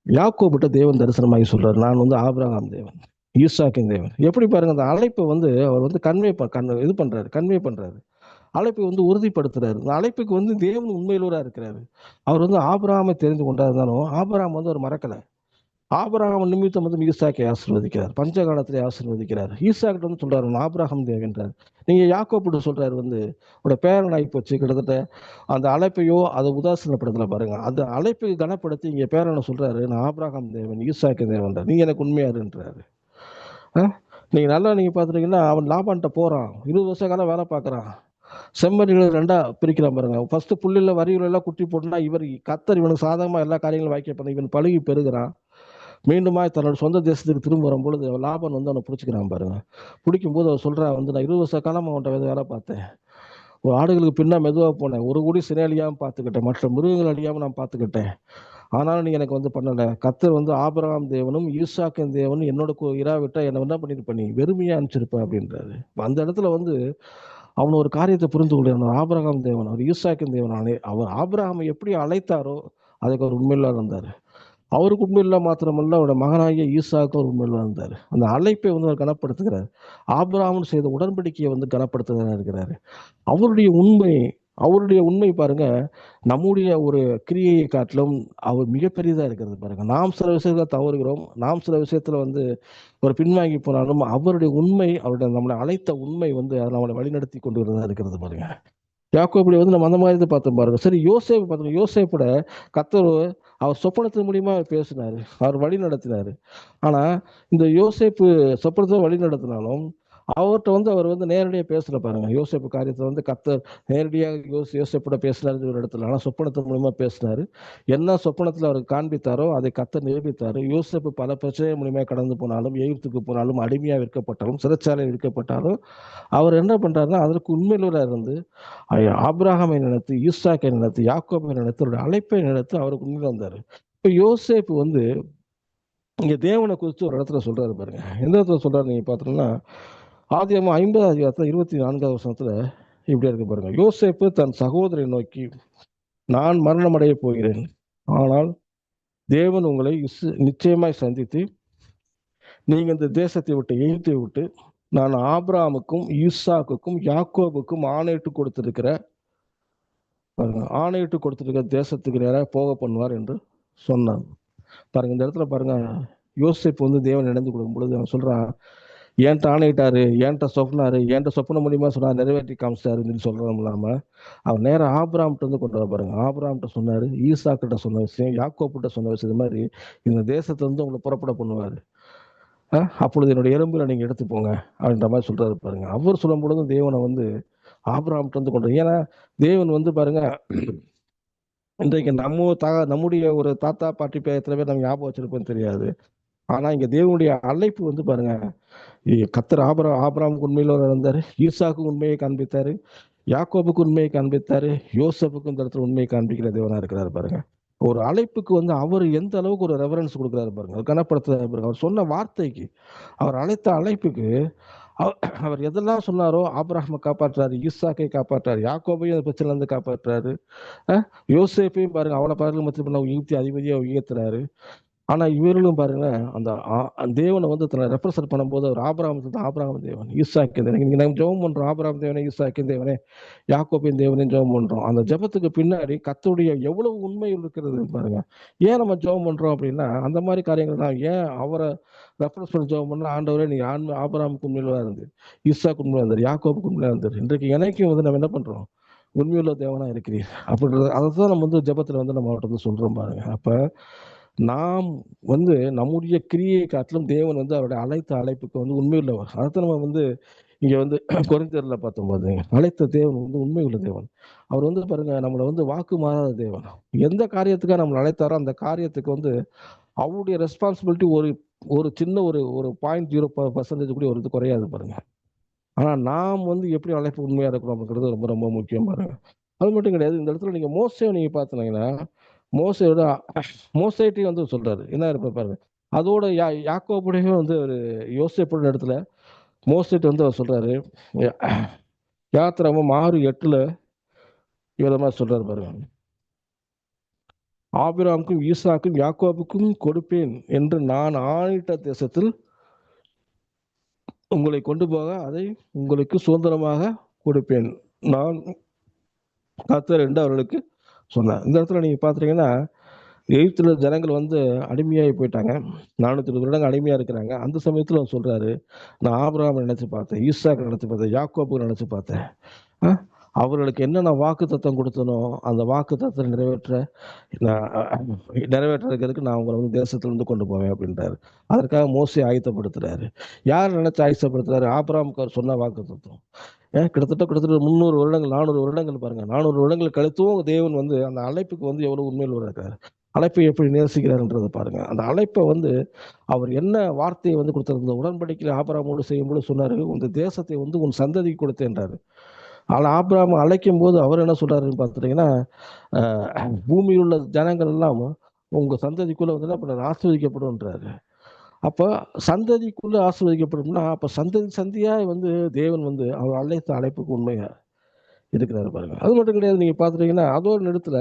யாக்கோபிட்ட தேவன் தரிசனமாகி சொல்றாரு நான் வந்து ஆபிரகாம் தேவன். ஈசாக்கின் தேவன். எப்படி பாருங்க அந்த அழைப்பை வந்து அவர் வந்து கன்வே கண் இது பண்றாரு கன்வே பண்றாரு. அழைப்பை வந்து உறுதிப்படுத்துறாரு. இந்த அழைப்புக்கு வந்து தேவன் உண்மையிலூரா இருக்கிறாரு. அவர் வந்து ஆபராமை தெரிந்து கொண்டாருந்தாலும் ஆபராம் வந்து அவர் மறக்கல. ஆபராகம் நிமித்தம் வந்து ஈசாக்கை ஆசீர்வதிக்கிறார். பஞ்சகாலத்திலே ஆசீர்வதிக்கிறார். ஈசாக்கிட்ட வந்து சொல்றாரு "நான் தேவன்றார். நீங்க யாக்கோப்பிட்டு சொல்றாரு வந்து உங்களோட பேரன் ஆகி போச்சு கிட்டத்தட்ட அந்த அழைப்பையோ அதை உதாசீனப்படுத்தல பாருங்க. அந்த அழைப்பை கனப்படுத்தி இங்க பேரனை சொல்றாரு நான் ஆபிரகாம் தேவன் ஈசாக்கு தேவன்றார். நீங்க எனக்கு உண்மையாருன்றாரு. ஆ? நல்லா நீங்கள் பார்த்துட்டீங்கன்னா அவன் லாபான்ட்ட போகிறான் இருபது வருஷ காலம் வேலை பார்க்குறான் செம்மறிகளை ரெண்டாக பிரிக்கிறான் பாருங்க. ஃபர்ஸ்ட் புள்ளியில் வரிகள் எல்லாம் குட்டி போட்டுனா இவர் கத்தர் இவனுக்கு சாதகமாக எல்லா காரியங்களும் வாய்க்க பண்ண இவன் பழகி பெருகிறான். மீண்டுமா தன்னோட சொந்த தேசத்துக்கு திரும்ப வரும்பொழுது லாபம் வந்து அவனை பிடிச்சிக்கிறான் பாருங்க. பிடிக்கும்போது அவன் சொல்கிறான் வந்து நான் இருபது வருஷ காலம் அவன்கிட்ட வேலை பார்த்தேன். ஆடுகளுக்கு பின்னா மெதுவாக போனேன். ஒரு குடி சிறை பார்த்துக்கிட்டேன். மற்ற மிருகங்கள் அழியாமல் நான் பார்த்துக்கிட்டேன். ஆனாலும் நீ எனக்கு வந்து பண்ணல. கத்தர் வந்து ஆபரகாம் தேவனும் ஈசாக்கின் தேவனும் என்னோட இராவிட்டா என்ன என்ன பண்ணிருப்ப நீ வெறுமையா அனுப்பிச்சிருப்ப அப்படின்றாரு. அந்த இடத்துல வந்து அவன் ஒரு காரியத்தை புரிந்து கொள்கிறான் ஆபரகாம் தேவன் அவர் ஈசாக்கின் தேவன். ஆனே அவர் ஆபரகாமை எப்படி அழைத்தாரோ அதுக்கு அவர் உண்மையில இருந்தார். அவருக்கு உண்மையில்லா மாத்திரமல்ல அவருடைய மகனாகிய ஈசாவுக்கு அவர் உண்மையில இருந்தார். அந்த அழைப்பை வந்து அவர் கனப்படுத்துகிறார். ஆபிராமன் செய்த உடன்படிக்கையை வந்து கனப்படுத்துகிறார் இருக்கிறாரு அவருடைய உண்மை அவருடைய உண்மை பாருங்க நம்முடைய ஒரு கிரியையை காட்டிலும் அவர் மிகப்பெரியதா இருக்கிறது பாருங்க. நாம் சில விஷயத்துல தவறுகிறோம் நாம் சில விஷயத்துல வந்து ஒரு பின்வாங்கி போனாலும் அவருடைய உண்மை அவருடைய நம்மளை அழைத்த உண்மை வந்து அதை நம்மளை வழிநடத்தி கொண்டு வரதா இருக்கிறது பாருங்க. யாக்கோபடி வந்து நம்ம அந்த மாதிரி தான் பார்த்தோம் பாருங்க. சரி யோசேப்பு பார்த்தோம். யோசேப்போட கத்தர் அவர் சொப்பனத்தின் மூலியமா அவர் பேசினாரு அவர் வழி நடத்தினாரு ஆனா இந்த யோசேப்பு சொப்பனத்தை வழி நடத்தினாலும் அவர்கிட்ட வந்து அவர் வந்து நேரடியாக பேசல பாருங்க. யோசிப்பு காரியத்தை வந்து கத்தர் நேரடியாக யோசி யோசேப்போட பேசினார் ஒரு இடத்துல. ஆனால் சொப்பனத்தின் மூலியமா பேசினாரு. என்ன சொப்பனத்தில் அவர் காண்பித்தாரோ அதை கத்தர் நிரூபித்தாரு. யோசிப்பு பல பிரச்சனை மூலியமாக கடந்து போனாலும் எகிப்துக்கு போனாலும் அடிமையாக விற்கப்பட்டாலும் சிறைச்சாலையில் விற்கப்பட்டாலும் அவர் என்ன பண்றாருன்னா அதற்கு உண்மையிலூராக இருந்து ஆப்ராஹாமை நினைத்து ஈசாக்கை நினைத்து யாக்கோபை நினைத்து அவருடைய அழைப்பை நினைத்து அவருக்கு உண்மையில் வந்தார். இப்போ யோசேப்பு வந்து இங்கே தேவனை குறித்து ஒரு இடத்துல சொல்கிறாரு பாருங்க. எந்த இடத்துல சொல்கிறார் நீங்கள் பார்த்தீங்கன்னா ஆதியமாக ஐம்பது அதிகாரத்தில் இருபத்தி நான்காவது வருஷத்தில் இப்படி இருக்க பாருங்க. யோசேப்பு தன் சகோதரை நோக்கி நான் மரணமடைய போகிறேன். ஆனால் தேவன் உங்களை நிச்சயமாய் சந்தித்து நீங்கள் இந்த தேசத்தை விட்டு எகிப்தை விட்டு நான் ஆப்ராமுக்கும் ஈசாக்குக்கும் யாக்கோபுக்கும் ஆணையிட்டு கொடுத்திருக்கிற பாருங்க ஆணையிட்டு கொடுத்துருக்க தேசத்துக்கு நேராக போக பண்ணுவார் என்று சொன்னார் பாருங்க இந்த இடத்துல பாருங்க யோசிப்பு வந்து தேவன் இணைந்து கொடுக்கும் பொழுது அவன் சொல்றான் ஏன்ட்ட ஆணையிட்டாரு? ஏன்ட்ட சொப்னாரு ஏன்ட்ட சொப்பன மூலியமா சொன்னா நிறைவேற்றி காமிச்சாருன்னு சொல்லி சொல்றதும் இல்லாம அவர் நேரம் ஆபிராம்கிட்ட வந்து கொண்டு வர பாருங்க. ஆபிராம்கிட்ட சொன்னாரு ஈசா கிட்ட சொன்ன விஷயம் யாக்கோப்பிட்ட சொன்ன விஷயம் இது மாதிரி இந்த தேசத்துல இருந்து உங்களை புறப்பட பண்ணுவாரு. அப்பொழுது என்னுடைய எலும்புல நீங்க எடுத்துப்போங்க அப்படின்ற மாதிரி சொல்றாரு பாருங்க. அவர் சொல்லும் பொழுதும் தேவனை வந்து ஆபிராம்கிட்ட வந்து கொண்டு ஏன்னா தேவன் வந்து பாருங்க இன்றைக்கு நம்ம தா நம்முடைய ஒரு தாத்தா பாட்டி பேர் எத்தனை பேர் நம்ம ஞாபகம் வச்சிருப்போம்னு தெரியாது. ஆனா இங்க தேவனுடைய அழைப்பு வந்து பாருங்க. கத்தர் ஆபரா ஆபராமுக்கு உண்மையில இருந்தாரு ஈசாக்கு உண்மையை காண்பித்தாரு யாக்கோபுக்கு உண்மையை காண்பித்தாரு யோசப்புக்கு இந்த இடத்துல உண்மையை காண்பிக்கிற தேவனா இருக்கிறாரு பாருங்க. ஒரு அழைப்புக்கு வந்து அவர் எந்த அளவுக்கு ஒரு ரெஃபரன்ஸ் கொடுக்குறாரு பாருங்க. அவர் கனப்படுத்துறாரு பாருங்க. அவர் சொன்ன வார்த்தைக்கு அவர் அழைத்த அழைப்புக்கு அவ- அவர் எதெல்லாம் சொன்னாரோ ஆபிரகாமை காப்பாற்றாரு ஈசாக்கை காப்பாற்றாரு யாக்கோபையும் அந்த பிரச்சனைல இருந்து காப்பாற்றுறாரு யோசேப்பையும் பாருங்க அவளை பாருங்க மத்திய பண்ண உயர்த்தி அதிபதியா உயர்த்துறாரு. ஆனா இவர்களும் பாருங்களேன் அந்த ஆ- அந்த தேவனை வந்து தன்னை ரெப்ரசன்ட் பண்ணும்போது அவர் ஆபிரகாம் ஆபராம தேவன் ஈசாக்கிய தேவன். இன்னைக்கு நம்ம ஜெபம் பண்றோம் ஆபராம தேவனே ஈசாக்கிய தேவனே யாக்கோபின் தேவனே ஜெபம் பண்றோம். அந்த ஜெபத்துக்கு பின்னாடி கத்தருடைய எவ்வளவு உண்மை இருக்கிறது பாருங்க. ஏன் நம்ம ஜெபம் பண்றோம் அப்படின்னா அந்த மாதிரி காரியங்கள் தான். ஏன் அவரை ரெஃபரன்ஸ் பண்ணி ஜெபம் பண்ணா ஆண்டவரே நீ ஆன்ம ஆபராம உண்மையில இருந்தார். ஈசாக்கு கும்பலாக இருந்தார். யாக்கோபுக்கு உண்மையில இருந்தார். இன்றைக்கு எனக்கும் வந்து நம்ம என்ன பண்றோம்? உண்மையுள்ள தேவனா இருக்கிறீர். அப்படின்றது அதை தான் நம்ம வந்து ஜபத்தில் வந்து நம்ம அவர்கிட்ட வந்து சொல்கிறோம் பாருங்க. அப்போ நாம் வந்து நம்முடைய கிரியை காட்டிலும் தேவன் வந்து அவருடைய அழைத்த அழைப்புக்கு வந்து உண்மையுள்ளவர். அதை நம்ம வந்து இங்க வந்து குறைந்தர்ல பார்த்தோம்போது அழைத்த தேவன் வந்து உண்மை உள்ள தேவன். அவர் வந்து பாருங்க நம்மளை வந்து வாக்கு மாறாத தேவன். எந்த காரியத்துக்காக நம்மளை அழைத்தாரோ அந்த காரியத்துக்கு வந்து அவருடைய ரெஸ்பான்சிபிலிட்டி ஒரு ஒரு சின்ன ஒரு ஒரு பாயிண்ட் ஜீரோ பர்சன்டேஜ் கூட ஒரு இது குறையாது பாருங்க. ஆனா நாம் வந்து எப்படி அழைப்பு உண்மையா இருக்கிறோம் அப்படிங்கிறது ரொம்ப ரொம்ப முக்கியம் பாருங்க. அது மட்டும் கிடையாது இந்த இடத்துல நீங்க மோசையை நீங்க பார்த்தீங்கன்னா மோசையோட மோசைட்டையும் வந்து சொல்றாரு. என்ன இருப்ப பாருங்க. அதோட யா யாக்கோபுடையும் வந்து ஒரு யோசிப்புடைய இடத்துல மோசைட்டு வந்து அவர் சொல்றாரு. யாத்திராமம் ஆறு எட்டுல இவர் மாதிரி சொல்றாரு பாருங்க. ஆபிராமுக்கும் ஈசாக்கும் யாக்கோபுக்கும் கொடுப்பேன் என்று நான் ஆணிட்ட தேசத்தில் உங்களை கொண்டு போக அதை உங்களுக்கு சுதந்திரமாக கொடுப்பேன். நான் கத்தர் என்று அவர்களுக்கு சொன்னார். இந்த இடத்துல நீங்கள் பார்த்துட்டீங்கன்னா எகிப்துல ஜனங்கள் வந்து அடிமையாகி போயிட்டாங்க. நானூற்றி இருபது வருடங்கள் அடிமையாக இருக்கிறாங்க. அந்த சமயத்தில் அவர் சொல்கிறாரு நான் ஆபிரகாம் நினச்சி பார்த்தேன் ஈசாக்கு நினச்சி பார்த்தேன் யாக்கோப்பு நினச்சி பார்த்தேன். ஆ? அவர்களுக்கு என்னென்ன வாக்கு தத்துவம் கொடுத்தனோ அந்த வாக்கு தத்துவம் நிறைவேற்ற நான் நிறைவேற்றுறதுக்கு நான் அவங்களை வந்து தேசத்திலிருந்து கொண்டு போவேன் அப்படின்றாரு. அதற்காக மோசி ஆயத்தப்படுத்துறாரு. யார் நினைச்சு ஆயத்தப்படுத்துறாரு? ஆபராமுக்கு அவர் சொன்ன வாக்கு தத்துவம் கிட்டத்தட்ட கிட்டத்தட்ட முந்நூறு வருடங்கள் நானூறு வருடங்கள் பாருங்க. நானூறு வருடங்கள் கழித்தும் தேவன் வந்து அந்த அழைப்புக்கு வந்து எவ்வளவு உண்மையில் இருக்காரு? அழைப்பை எப்படி நேசிக்கிறாருன்றதை பாருங்க. அந்த அழைப்பை வந்து அவர் என்ன வார்த்தையை வந்து கொடுத்திருந்த உடன்படிக்கையில் ஆபராமோடு செய்யும்போது சொன்னாரு உன் தேசத்தை வந்து உன் சந்ததிக்கு கொடுத்தேன்றாரு ஆனால் ஆபிராம அழைக்கும் போது அவர் என்ன சொல்றாருன்னு பார்த்துட்டீங்கன்னா பூமியில் உள்ள ஜனங்கள் எல்லாம் உங்க சந்ததிக்குள்ள வந்து என்ன பண்ணாரு ஆஸ்வதிக்கப்படும்ன்றாரு அப்போ சந்ததிக்குள்ளே ஆசீர்வதிக்கப்படும்னா அப்போ சந்ததி சந்தியாக வந்து தேவன் வந்து அவர் அழைத்த அழைப்புக்கு உண்மையாக இருக்கிறாரு பாருங்க. அது மட்டும் கிடையாது நீங்கள் பார்த்துட்டீங்கன்னா அதோட இடத்துல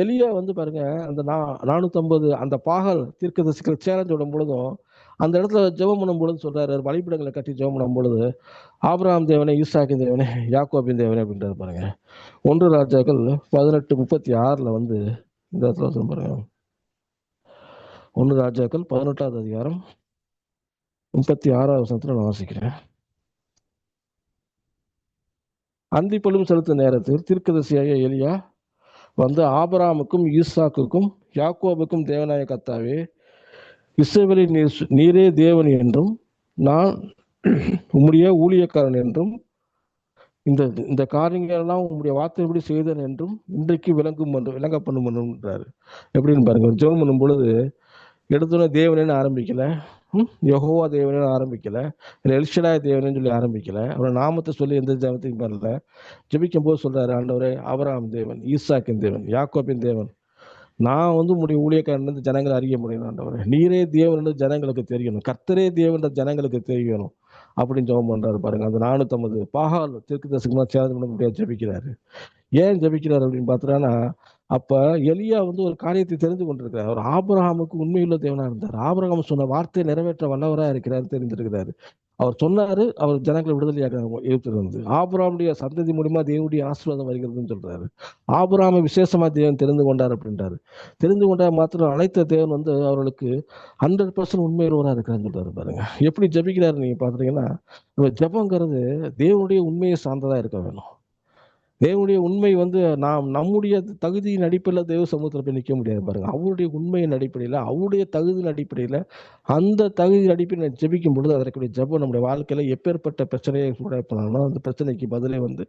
எலியா வந்து பாருங்க அந்த நா நானூற்றம்பது அந்த பாகல் தீர்க்கதரிசிகள் சேலஞ்ச் விடும் பொழுதும் அந்த இடத்துல ஜெபம் பண்ணும் பொழுது சொல்கிறாரு வழிபடங்களை கட்டி ஜெபம் பண்ணும் பொழுது ஆபிரகாம் தேவனே ஈசாக்கின் தேவனே யாக்கோபின் தேவனே அப்படின்றது பாருங்க. ஒன்று ராஜாக்கள் பதினெட்டு முப்பத்தி ஆறில் வந்து இந்த இடத்துல சொல்ல பாருங்க. ஒன்று ராஜாக்கள் பதினெட்டாவது அதிகாரம் முப்பத்தி ஆறாவது வருஷத்தில் நான் வாசிக்கிறேன். அந்திப்பொழும் செலுத்த நேரத்தில் தீர்க்கதரிசியாகிய எலியா வந்து ஆபராமுக்கும் ஈசாக்குக்கும் யாக்கோபுக்கும் தேவநாய கத்தாவே இஸ்ரவேலின் நீர் நீரே தேவன் என்றும் நான் உம்முடைய ஊழியக்காரன் என்றும் இந்த இந்த காரியங்கள் எல்லாம் உம்முடைய வார்த்தைப்படி செய்தன் என்றும் இன்றைக்கு விளங்கும் என்று விளங்க பண்ணும் என்றாரு. எப்படின்னு பாருங்க ஜோன் பண்ணும் பொழுது எடுத்தோன்னே தேவனேன்னு ஆரம்பிக்கல? ம், யெகோவா தேவனேன்னு ஆரம்பிக்கல? இல்லை எல்ஷடாய் தேவனேன்னு சொல்லி ஆரம்பிக்கல? அவரோட நாமத்தை சொல்லி எந்த தேவத்தையும் பண்ணல. ஜபிக்கும் போது சொல்றாரு ஆண்டவரே அவராம் தேவன் ஈசாக்கின் தேவன் யாக்கோப்பின் தேவன். நான் வந்து உடைய ஊழியக்காரன் ஜனங்களை அறிய முடியும் ஆண்டவரே. நீரே தேவன் என்று ஜனங்களுக்கு தெரியணும். கர்த்தரே தேவன்ற ஜனங்களுக்கு தெரியணும். அப்படின்னு ஜெபம் பண்றாரு பாருங்க. அந்த நானூத்தம்பது பாகால் தெற்கு தசகமா சேர்ந்து பண்ண முடியாது ஜெபிக்கிறாரு. ஏன் ஜெபிக்கிறாரு அப்படின்னு பார்த்தோன்னா அப்ப எலியா வந்து ஒரு காரியத்தை தெரிந்து கொண்டிருக்கிறார். அவர் ஆபிரகாமுக்கு உண்மையுள்ள தேவனா இருந்தார். ஆபிரகாம் சொன்ன வார்த்தையை நிறைவேற்ற வல்லவராக இருக்கிறார் தெரிந்திருக்கிறாரு. அவர் சொன்னாரு அவர் ஜனங்களை விடுதலையாக இருந்து. ஆபுராமுடைய சந்ததி மூலியமா தேவனுடைய ஆசீர்வாதம் வருகிறதுன்னு சொல்றாரு. ஆபுராம விசேஷமா தேவன் தெரிந்து கொண்டார் அப்படின்றாரு. தெரிந்து கொண்டா மாத்திரம் அழைத்த தேவன் வந்து அவர்களுக்கு ஹண்ட்ரட் பர்சன்ட் உண்மையுள்ளவராக இருக்கிறான்னு சொல்றாரு பாருங்க. எப்படி ஜபிக்கிறாரு நீங்க பாத்தீங்கன்னா நம்ம ஜபங்கிறது தேவனுடைய உண்மையை சார்ந்ததா இருக்க வேணும். தேவனுடைய உண்மை வந்து நாம் நம்முடைய தகுதியின் அடிப்படையில் தேவ சமூகத்தில் போய் நிற்க முடியாது பாருங்க. அவருடைய உண்மையின் அடிப்படையில் அவருடைய தகுதியின் அடிப்படையில் அந்த தகுதியின் அடிப்படையில் ஜெபிக்கும் பொழுது அதற்குரிய ஜெபம் நம்முடைய வாழ்க்கையில எப்பேற்பட்ட பிரச்சனையை கூட பண்ணாலும் அந்த பிரச்சனைக்கு பதிலே வந்து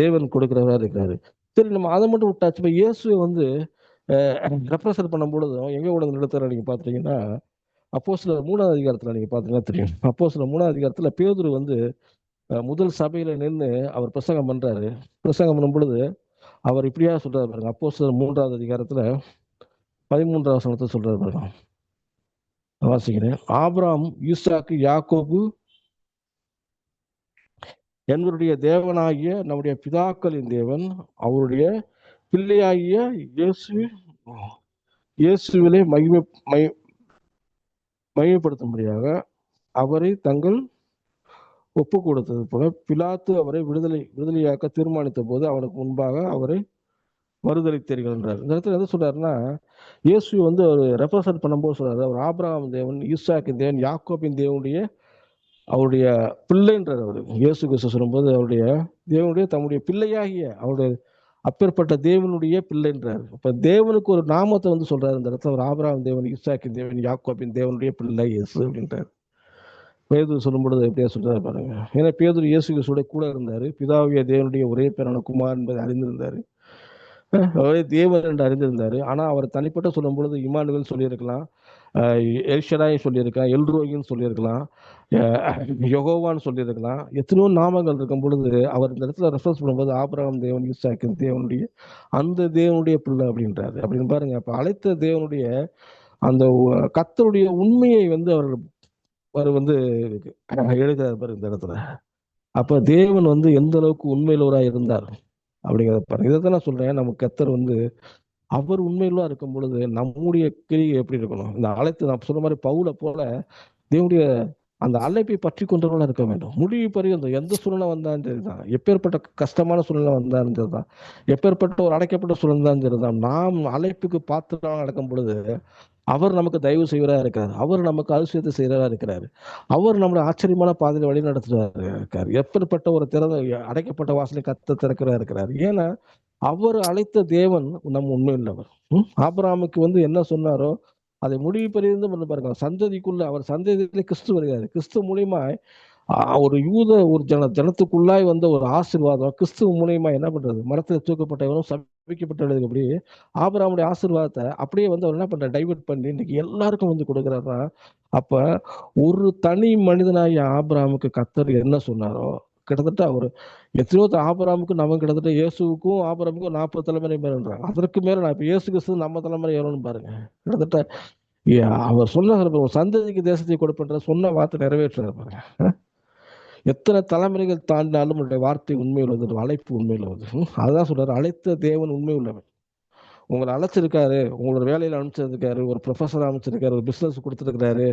தேவன் கொடுக்குறவராக இருக்கிறாரு. சரி நம்ம அதை மட்டும் விட்டாச்சு. இப்போ இயேசுவை வந்து ரெப்ரசன்ட் பண்ணும் பொழுதும் எங்கே கூட நிறுத்துற நீங்கள் பார்த்தீங்கன்னா அப்போ சில மூணாவது அதிகாரத்தில் நீங்கள் பார்த்தீங்கன்னா தெரியும். அப்போ சில மூணாவது அதிகாரத்தில் பேதுரு வந்து முதல் சபையில நின்று அவர் பிரசங்கம் பண்றாரு. பிரசங்கம் பண்ணும் பொழுது அவர் இப்படியா சொல்றாரு பாருங்க. அப்போ சில மூன்றாவது அதிகாரத்துல பதிமூன்றாவது வசனத்தை சொல்றாரு பாருங்க. வாசிக்கிறேன். ஆப்ராம் யூசாக்கு யாக்கோபு என்பவருடைய தேவனாகிய நம்முடைய பிதாக்களின் தேவன் அவருடைய பிள்ளையாகிய இயேசு இயேசுவிலே மகிமை மகி- மகிமைப்படுத்தும்படியாக அவரை தங்கள் ஒப்பு கொடுத்தது போல பிலாத்து அவரை விடுதலை விடுதலையாக்க தீர்மானித்த போது அவனுக்கு முன்பாக அவரை மறுதளித்தீர்கள் என்றார். இந்த இடத்துல என்ன சொல்றாருன்னா இயேசு வந்து அவர் ரெப்ரசன்ட் பண்ணும்போது சொல்றாரு அவர் ஆபிரகாம் தேவன் ஈசாக்கின் தேவன் யாக்கோபின் தேவனுடைய அவருடைய பிள்ளைன்றார் அவர். இயேசு கிறிஸ்து சொல்லும்போது அவருடைய தேவனுடைய தம்முடைய பிள்ளையாகிய அவருடைய அப்பேற்பட்ட தேவனுடைய பிள்ளைன்றார் இப்போ தேவனுக்கு ஒரு நாமத்தை வந்து சொல்றாரு இந்த இடத்துல அவர் ஆபிரகாம் தேவன் ஈசாக்கின் தேவன் யாக்கோபின் தேவனுடைய பிள்ளை இயேசு அப்படின்றார். பேதுரு சொல்லும் பொழுது எப்படியா சொல்றாரு பாருங்க. ஏன்னா பேதுரு இயேசு கிறிஸ்துவோட கூட இருந்தாரு. பிதாவிய தேவனுடைய ஒரே பேரான குமார் என்பதை அறிந்திருந்தாரு. அவரே தேவன் என்று அறிந்திருந்தாரு. ஆனா அவர் தனிப்பட்ட சொல்லும் பொழுது இமானுவல் சொல்லியிருக்கலாம். அஹ் எல்ஷடாய் சொல்லியிருக்கலாம். எல்ரோகின்னு சொல்லியிருக்கலாம். அஹ் சொல்லியிருக்கலாம். எத்தனையோ நாமங்கள் இருக்கும் பொழுது அவர் இந்த இடத்துல ரெஃபரன்ஸ் பண்ணும்போது ஆபிரகாம் தேவன் ஈசாக்கின் தேவனுடைய அந்த தேவனுடைய பிள்ளை அப்படின்றாரு. அப்படின்னு பாருங்க. அப்ப அழைத்த தேவனுடைய அந்த கத்தருடைய உண்மையை வந்து அவர் அவர் வந்து எழுதுறாரு பாரு இந்த இடத்துல. அப்ப தேவன் வந்து எந்த அளவுக்கு உண்மையிலவராக இருந்தார் அப்படிங்கிறத பாருங்க. இதை தான் நான் சொல்றேன். நம்ம கத்தர் வந்து அவர் உண்மையிலா இருக்கும் பொழுது நம்முடைய கிரியை எப்படி இருக்கணும்? இந்த அழைத்து நான் சொன்ன மாதிரி பவுல போல தேவனுடைய அந்த அழைப்பை பற்றி கொண்டவர்களாக இருக்க வேண்டும். முடிவு பரியந்தம் எந்த சூழ்நிலை வந்தாலும் சரிதான். எப்பேற்பட்ட கஷ்டமான சூழ்நிலை வந்தாலும் சரிதான். எப்பேற்பட்ட ஒரு அடைக்கப்பட்ட சூழ்நிலை தான் சரிதான். நாம் அழைப்புக்கு பாத்திரம் நடக்கும் பொழுது அவர் நமக்கு தயவு செய்வராக இருக்கிறார். அவர் நமக்கு அதிசயத்தை செய்கிறதா இருக்கிறார். அவர் நம்மளை ஆச்சரியமான பாதையில் வழி நடத்துகிறார் இருக்கார். எப்படிப்பட்ட ஒரு திறந்த அடைக்கப்பட்ட வாசலை கத்த திறக்கிறா இருக்கிறார். ஏன்னா அவர் அழைத்த தேவன் நம்ம உண்மையுள்ளவர். ஆபராமுக்கு வந்து என்ன சொன்னாரோ அதை முடிவு பெரிந்து பாருங்க சந்ததிக்குள்ள அவர் சந்ததியில கிறிஸ்து வருகிறார். கிறிஸ்து மூலியமா ஒரு யூத ஒரு ஜன ஜனத்துக்குள்ளாய் வந்த ஒரு ஆசிர்வாதம் கிறிஸ்துவ மூலியமா என்ன பண்றது? மரத்தில் தூக்கப்பட்டவனும் சபிக்கப்பட்டவனுக்கு அப்படி ஆபராமுடைய ஆசீர்வாதத்தை அப்படியே வந்து அவர் என்ன பண்ற டைவெர்ட் பண்ணி இன்னைக்கு எல்லாருக்கும் வந்து கொடுக்குறாருன்னா அப்ப ஒரு தனி மனிதனாகிய ஆபராமுக்கு கத்தர் என்ன சொன்னாரோ கிட்டத்தட்ட அவர் எத்தனையோ த- நம்ம கிட்டத்தட்ட இயேசுவுக்கும் ஆபராமுக்கும் நாற்பது தலைமுறை மேலன்றாங்க அதற்கு மேல நான் இப்ப இயேசு கிறிஸ்து நம்ம தலைமுறை எவ்வளோன்னு பாருங்க. கிட்டத்தட்ட அவர் சொன்ன சந்ததிக்கு தேசத்தை கொடுப்பன்ற சொன்ன வார்த்தை நிறைவேற்றுறாரு பாருங்க. எத்தனை தலைமுறைகள் தாண்டினாலும் உன்னுடைய வார்த்தை உண்மையில் வந்து அழைப்பு உண்மையில் வந்து அதுதான் சொல்றாரு. அழைத்த தேவன் உண்மை உள்ளவன். உங்களை அழைச்சிருக்காரு உங்களோட வேலையில் அனுப்பிச்சிருக்காரு ஒரு ப்ரொஃபஸர் அமைச்சிருக்காரு ஒரு பிஸ்னஸ் கொடுத்துருக்கிறாரு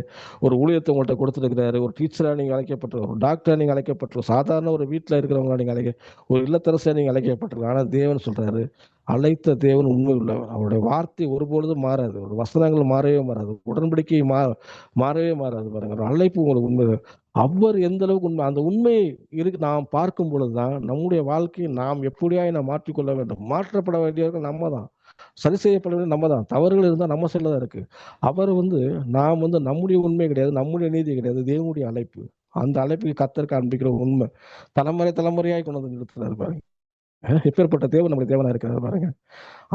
ஒரு ஊழியத்தை உங்கள்கிட்ட கொடுத்துருக்காரு ஒரு டீச்சராக நீங்கள் அழைக்கப்பட்டிருக்க ஒரு டாக்டராக நீங்கள் அழைக்கப்பட்டிருக்கோம் சாதாரண ஒரு வீட்டில் இருக்கிறவங்களா நீங்கள் அழைக்க ஒரு இல்லத்தரசாக நீங்கள் அழைக்கப்பட்டிருக்க. ஆனால் தேவன் சொல்கிறாரு அழைத்த தேவன் உண்மை உள்ளவர் அவருடைய வார்த்தை ஒருபொழுதும் மாறாது. ஒரு வசனங்கள் மாறவே மாறாது. உடன்படிக்கை மா மாறவே மாறாது பாருங்க. ஒரு அழைப்பு உங்களுக்கு உண்மை அவர் எந்த அளவுக்கு உண்மை அந்த உண்மையை இருக்கு நாம் பார்க்கும் பொழுதுதான் நம்முடைய வாழ்க்கையை நாம் எப்படியாய் நாம் மாற்றிக்கொள்ள வேண்டும். மாற்றப்பட வேண்டியவர்கள் நம்ம தான் சரி செய்யப்பட வேண்டிய நம்ம தான் தவறுகள் இருந்தால் நம்ம செல்ல தான் இருக்கு. அவர் வந்து நாம் வந்து நம்முடைய உண்மை கிடையாது நம்முடைய நீதி கிடையாது தேவனுடைய அழைப்பு. அந்த அழைப்புக்கு கத்தர் காண்பிக்கிற உண்மை. தலைமுறை தலைமுறையாய் கொண்டு வந்து நிறுத்துறாரு பாருங்க. எப்பேற்பட்ட தேவன் நம்முடைய தேவனா இருக்கிறாரு பாருங்க.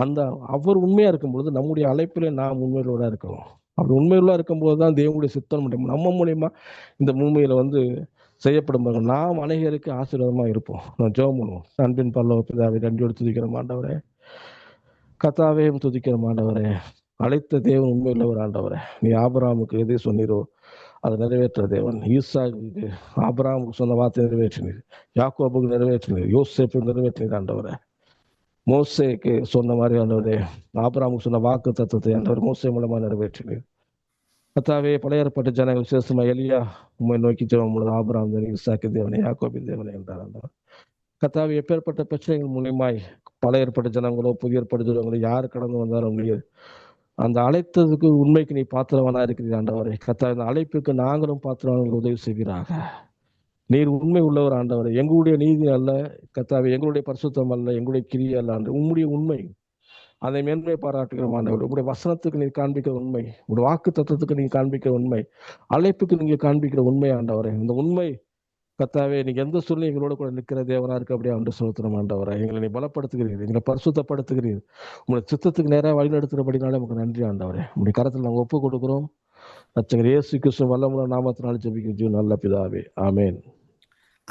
அந்த அவர் உண்மையா இருக்கும் பொழுது நம்முடைய அழைப்பிலே நாம் உண்மையுள்ளவராக இருக்கிறோம் அப்படி உண்மையுள்ளா இருக்கும்போது தான் தேவனுடைய சித்தம் முடியும் நம்ம மூலியமா இந்த பூமியில வந்து செய்யப்படும் பாருங்க. நாம் அநேகருக்கு ஆசீர்வாதமா இருப்போம். நான் ஜெபம் பண்ணுவோம். அன்பின் பல்லவ பிதாவை நன்றியோடு துதிக்கிற மாண்டவரே கத்தாவையும் துதிக்கிற மாண்டவரே அழைத்த தேவன் உண்மையுள்ளவர் ஆண்டவரே. நீ ஆபராமுக்கு எதை சொன்னீரோ அதை நிறைவேற்ற தேவன். ஈசாக்கு ஆபராமுக்கு சொன்ன வார்த்தை நிறைவேற்றினீர். யாக்கோபுக்கு நிறைவேற்றினீர். யோசேப்புக்கு நிறைவேற்றினீர் ஆண்டவரே. மோசேக்கு சொன்ன மாதிரி ஆண்டவரே ஆபராமுக்கு சொன்ன வாக்கு தத்துவத்தை ஆண்டவர் மோசே மூலமாக நிறைவேற்றினீர். கத்தாவே பழையற்பட்ட ஜன ஜனங்கள் விசேஷமா எளியா உண்மை நோக்கி ஜெபம் பொழுது ஆபராம் தேவனே இசாக்கு தேவனை யாக்கோபின் தேவனை என்றார் ஆண்டவர். கத்தாவே எப்பேற்பட்ட பிரச்சனைகள் மூலியமாய் பழைய ஏற்பட்ட ஜனங்களோ புதிய ஏற்பட்ட ஜனங்களோ யார் கடந்து வந்தாலும் உங்களுக்கு அந்த அழைத்ததுக்கு உண்மைக்கு நீ பாத்திரவனா இருக்கிறீர் ஆண்டவரே. கத்தா இந்த அழைப்புக்கு நாங்களும் பாத்திரவான்கள் உதவி செய்வீராக. நீர் உண்மை உள்ளவர் ஆண்டவர். எங்களுடைய நீதி அல்ல கத்தாவே எங்களுடைய பரிசுத்தம் அல்ல எங்களுடைய கிரியை அல்ல ஆண்டு உம்முடைய உண்மை அதை மேன்மை பாராட்டுகிறோம் ஆண்டவர். உங்களுடைய வசனத்துக்கு நீர் காண்பிக்கிற உண்மை உங்களுடைய வாக்கு தத்துவத்துக்கு நீங்க காண்பிக்கிற உண்மை அழைப்புக்கு நீங்க காண்பிக்கிற உண்மை ஆண்டவரை. இந்த உண்மை கத்தாவே நீங்க எந்த சூழ்நிலை எங்களோட கூட நிற்கிற தேவனா இருக்கு அப்படியே ஆண்டு சொல்லுறோம் ஆண்டவரை. எங்களை நீ பலப்படுத்துகிறீர் எங்களை பரிசுத்தப்படுத்துகிறீர். உங்களுடைய சித்தத்துக்கு நேராக வழிநடத்துகிறபடினாலே உங்களுக்கு நன்றி ஆண்டவரே. உங்களுடைய கரத்தில் நாங்கள் ஒப்பு கொடுக்குறோம் ரச்சகர் இயேசு கிருஷ்ணன் வல்லமுள்ள நாமத்தினால ஜெபிக்கிற ஜீவன் நல்ல பிதாவே. ஆமேன்.